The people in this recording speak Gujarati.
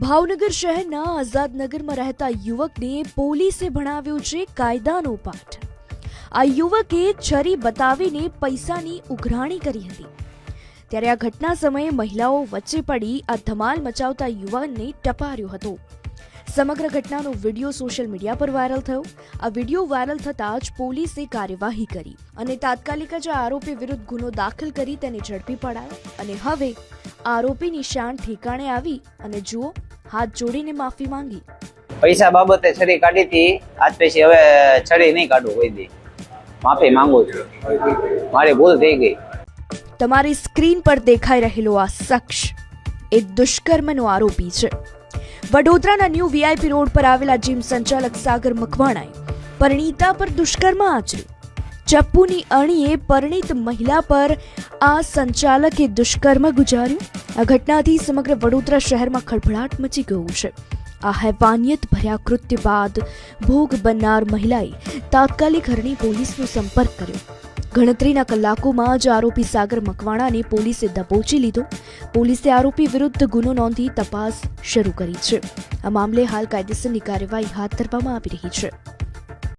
ભાવનગર શહેરના આઝાદનગરમાં રહેતા યુવકને પોલીસે ભણાવ્યો છે કાયદાનો પાઠ. આ યુવકે છરી બતાવીને પૈસાની ઉઘરાણી કરી હતી. ત્યારે આ ઘટના સમયે મહિલાઓ વચ્ચે પડી આ ધમાલ મચાવતા યુવાનને ટપાર્યો હતો. સમગ્ર ઘટનાનો વીડિયો સોશિયલ મીડિયા પર વાયરલ થયો. આ વીડિયો વાયરલ થતાં જ પોલીસે કાર્યવાહી કરી અને તાત્કાલિક જ આરોપી વિરુદ્ધ ગુનો દાખલ કરી તેને ઝડપી પડાયો. અને હવે આરોપીની શાન ઠેકાણે આવી અને જુઓ હાથ જોડીને માફી માંગી. પૈસા બાબતે છરી કાઢી હતી. આજ પછી હવે છરી નહીં કાઢું કોઈ દી. માફી માંગુ છું. મારી ભૂલ થઈ ગઈ. તમારી સ્ક્રીન પર દેખાઈ રહેલો આ શખ્સ એ દુષ્કર્મનો આરોપી છે. વડોદરાના ન્યૂ વીઆઈપી રોડ પર આવેલા જીમ સંચાલક સાગર મકવાણાએ પરિણીતા પર દુષ્કર્મ આચર્યું. ચપ્પુની અણીએ પરિણીત મહિલા પર આ સંચાલકે દુષ્કર્મ ગુજાર્યું. આ ઘટનાથી સમગ્ર વડોદરા શહેરમાં ખળભળાટ મચી ગયું છે. આ હેવાનિયત ભર્યા કૃત્ય બાદ ભોગ બનનાર મહિલાએ તાત્કાલિક હરણી પોલીસનો સંપર્ક કર્યો. ગણતરીના કલાકોમાં જ આરોપી સાગર મકવાણાને પોલીસે દબોચી લીધો. પોલીસે આરોપી વિરુદ્ધ ગુનો નોંધી તપાસ શરૂ કરી છે. આ મામલે હાલ કાયદેસરની કાર્યવાહી હાથ ધરવામાં આવી રહી છે.